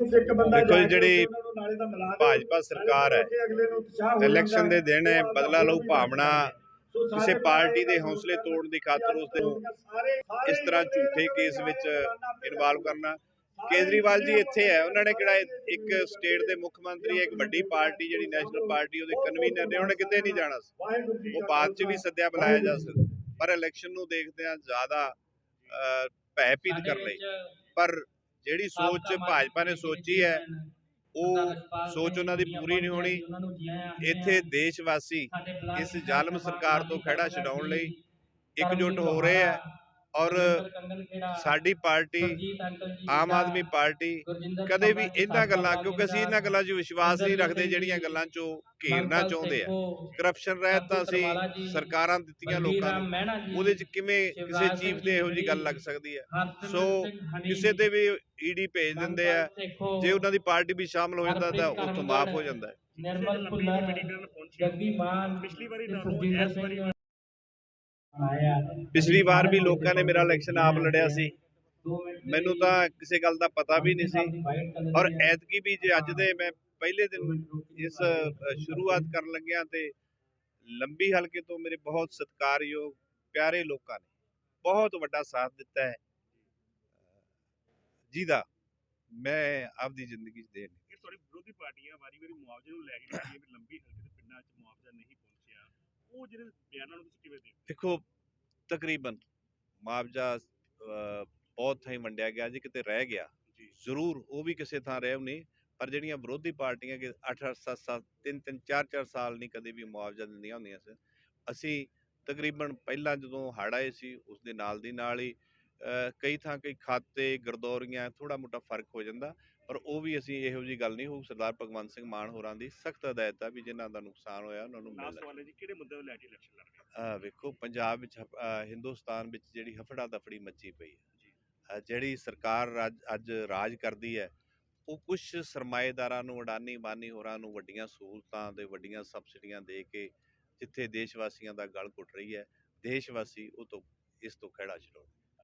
ਇੱਕ ਬੰਦਾ ਦੇਖੋ ਜਾ ਕੇ ਜਿਹੜੀ ਭਾਜਪਾ ਸਰਕਾਰ ਹੈ। ਇਲੈਕਸ਼ਨ ਦੇ ਦਿਨ ਹੈ ਬਦਲਾ ਲਊ ਭਾਵਨਾ ਕਿਸੇ ਪਾਰਟੀ ਦੇ ਹੌਸਲੇ ਤੋੜਨ ਦੀ ਖਾਤਰ ਉਸ ਦੇ ਇਸ ਤਰ੍ਹਾਂ ਝੂਠੇ ਕੇਸ ਵਿੱਚ ਇਨਵੋਲਵ ਕਰਨਾ। ਕੇਜਰੀਵਾਲ ਜੀ ਇੱਥੇ ਹੈ। ਉਹਨਾਂ ਨੇ ਕਿਹੜਾ ਇੱਕ ਸਟੇਟ ਦੇ ਮੁੱਖ ਮੰਤਰੀ ਹੈ, ਇੱਕ ਵੱਡੀ ਪਾਰਟੀ ਜਿਹੜੀ ਨੈਸ਼ਨਲ ਪਾਰਟੀ ਉਹਦੇ ਕਨਵੀਨਰ ਨੇ। ਉਹਨੇ ਕਿਤੇ ਨਹੀਂ ਜਾਣਾ ਸੀ। ਉਹ ਬਾਅਦ ਚ ਵੀ ਸੱਦਿਆ ਬੁਲਾਇਆ ਜਾ ਸਕਦਾ। ਪਰ ਇਲੈਕਸ਼ਨ ਨੂੰ ਦੇਖਦੇ ਆ ਜ਼ਿਆਦਾ ਅਹ, ਭੈਭੀਤ ਕਰ ਲਈ। ਪਰ ਜਿਹੜੀ ਸੋਚ ਭਾਜਪਾ ਨੇ ਸੋਚੀ ਹੈ ਉਹ ਸੋਚ ਉਹਨਾਂ ਦੀ ਪੂਰੀ ਨਹੀਂ ਹੋਣੀ। ਇੱਥੇ ਦੇਸ਼ ਵਾਸੀ ਇਸ ਜ਼ਾਲਮ ਸਰਕਾਰ ਤੋਂ ਖੜਾ ਛਡਾਉਣ ਲਈ ਇਕਜੁੱਟ ਹੋ ਰਹੇ ਹੈ। ਔਰ ਸਾਡੀ ਪਾਰਟੀ ਆਮ ਆਦਮੀ ਪਾਰਟੀ ਕਦੇ ਵੀ ਇਹਨਾਂ ਗੱਲਾਂ ਕਿਉਂਕਿ ਅਸੀਂ ਇਹਨਾਂ ਗੱਲਾਂ 'ਚ ਵਿਸ਼ਵਾਸ ਨਹੀਂ ਰੱਖਦੇ ਜਿਹੜੀਆਂ ਗੱਲਾਂ 'ਚੋਂ ਘੇਰਨਾ ਚਾਹੁੰਦੇ ਆ। ਕਰਪਸ਼ਨ ਰਹਿਤ ਤਾਂ ਅਸੀਂ ਸਰਕਾਰਾਂ ਦਿੱਤੀਆਂ ਲੋਕਾਂ ਨੂੰ। ਉਹਦੇ 'ਚ ਕਿਵੇਂ ਕਿਸੇ ਚੀਫ ਤੇ ਇਹੋ ਜੀ ਗੱਲ ਲੱਗ ਸਕਦੀ ਹੈ? ਸੋ ਕਿਸੇ ਤੇ ਵੀ ਈਡੀ ਭੇਜ ਦਿੰਦੇ ਆ। ਜੇ ਉਹਨਾਂ ਦੀ ਪਾਰਟੀ ਵੀ ਸ਼ਾਮਲ ਹੋ ਜਾਂਦਾ ਤਾਂ ਉੱਥੋਂ ਮਾਫ ਹੋ ਜਾਂਦਾ ਹੈ। ਨਿਰਮਲ ਭੁੱਲਰ ਜਗਦੀ ਮਾਨ ਪਿਛਲੀ ਵਾਰੀ ਤੇ ਨਾਲੋਂ ਸੁਖਜਿੰਦਰ ਇਸ ਵਾਰੀ ਸਿੰਘ ਆਇਆ ਪਿਛਲੀ ਵਾਰ ਵੀ ਲੋਕਾਂ ਨੇ ਮੇਰਾ ਇਲੈਕਸ਼ਨ ਆਪ ਲੜਿਆ ਸੀ। ਮੈਨੂੰ ਤਾਂ ਕਿਸੇ ਗੱਲ ਦਾ ਪਤਾ ਵੀ ਨਹੀਂ ਸੀ। ਔਰ ਐਤਕੀ ਵੀ ਜੇ ਅੱਜ ਦੇ ਮੈਂ ਪਹਿਲੇ ਦਿਨ ਇਸ ਸ਼ੁਰੂਆਤ ਕਰਨ ਲੱਗਿਆ ਤੇ ਲੰਬੀ ਹਲਕੇ ਤੋਂ ਮੇਰੇ ਬਹੁਤ ਸਤਿਕਾਰਯੋਗ, ਪਿਆਰੇ ਲੋਕਾਂ ਨੇ ਬਹੁਤ ਵੱਡਾ ਸਾਥ ਦਿੱਤਾ ਹੈ। ਜਿਹਦਾ ਮੈਂ ਆਪਦੀ ਜ਼ਿੰਦਗੀ 'ਚ ਦੇਣ ਇਹ ਤੁਹਾਡੀ ਵਿਰੋਧੀ ਪਾਰਟੀਆਂ ਵਾਰੀ-ਵਾਰੀ ਮੁਆਵਜ਼ੇ ਨੂੰ ਲੈ ਕੇ ਜਾਂਦੀਆਂ ਵੀ ਲੰਬੀ ਹਲਕੇ ਦੇ ਪਿੰਡਾਂ 'ਚ ਮੁਆਵਜ਼ਾ ਨਹੀਂ ਪਹੁੰਚਿਆ ਉਹ ਜਿਹੜੇ ਬਿਆਨਾਂ ਨੂੰ ਤੁਸੀਂ ਕਿਵੇਂ ਦੇਖਦੇ ਦੇਖੋ ਤਕਰੀਬਨ ਮੁਆਵਜ਼ਾ ਬਹੁਤ ਥਾਈਂ ਵੰਡਿਆ ਗਿਆ ਜੀ ਕਿਤੇ ਰਹਿ ਗਿਆ ਜ਼ਰੂਰ ਉਹ ਵੀ ਕਿਸੇ ਥਾਂ ਰਹਿ ਨਹੀਂ ਪਰ ਜਿਹੜੀਆਂ ਵਿਰੋਧੀ ਪਾਰਟੀਆਂ ਕਿ 8-8 7-7 3-3 4-4 ਸਾਲ ਨਹੀਂ ਕਦੇ ਵੀ ਮੁਆਵਜ਼ਾ ਦਿੰਦੀਆਂ ਹੁੰਦੀਆਂ ਸੀ ਅਸੀਂ ਤਕਰੀਬਨ ਪਹਿਲਾਂ ਜਦੋਂ ਹੜ੍ਹ ਆਏ ਸੀ ਉਸ ਦੇ ਨਾਲ ਦੀ ਨਾਲ ਹੀ ਕਈ ਥਾਂ ਕਈ ਖਾਤੇ ਗਰਦੌਰੀਆਂ ਥੋੜਾ ਮੋਟਾ ਫ਼ਰਕ ਹੋ ਜਾਂਦਾ ਪਰ ਉਹ ਵੀ ਅਸੀਂ ਇਹੋ ਜੀ ਗੱਲ ਨਹੀਂ ਹੋਊ ਸਰਦਾਰ ਭਗਵੰਤ ਸਿੰਘ ਮਾਨ ਹੋਰਾਂ ਦੀ ਸਖਤ ਹਦਾਇਤ ਆ ਵੀ ਜਿਨ੍ਹਾਂ ਦਾ ਨੁਕਸਾਨ ਹੋਇਆ ਉਹਨਾਂ ਨੂੰ ਮਿਲਣਾ ਸਵਾਲ ਹੈ ਜੀ ਕਿਹੜੇ ਮੁੱਦੇ ਨੂੰ ਲੈ ਕੇ ਇਲੈਕਸ਼ਨ ਲੜ ਰਹੇ ਵੇਖੋ ਪੰਜਾਬ ਵਿੱਚ ਹਿੰਦੁਸਤਾਨ ਵਿੱਚ ਜਿਹੜੀ ਹਫੜਾ ਦਫੜੀ ਮੱਚੀ ਪਈ ਹੈ। ਜਿਹੜੀ ਸਰਕਾਰ ਅੱਜ ਰਾਜ ਕਰਦੀ ਹੈ ਉਹ ਕੁਝ ਸਰਮਾਏਦਾਰਾਂ ਨੂੰ ਅਡਾਨੀ ਬਾਨੀ ਹੋਰਾਂ ਨੂੰ ਵੱਡੀਆਂ ਸਹੂਲਤਾਂ ਤੇ ਵੱਡੀਆਂ ਸਬਸਿਡੀਆਂ ਦੇ ਕੇ ਜਿੱਥੇ ਦੇਸ਼ ਵਾਸੀਆਂ ਦਾ ਗਲ ਘੁੱਟ ਰਹੀ ਹੈ ਦੇਸ਼ ਵਾਸੀ ਉਹ ਤੋਂ ਇਸ ਤੋਂ ਖੜਾ ਛਡਾਉਣ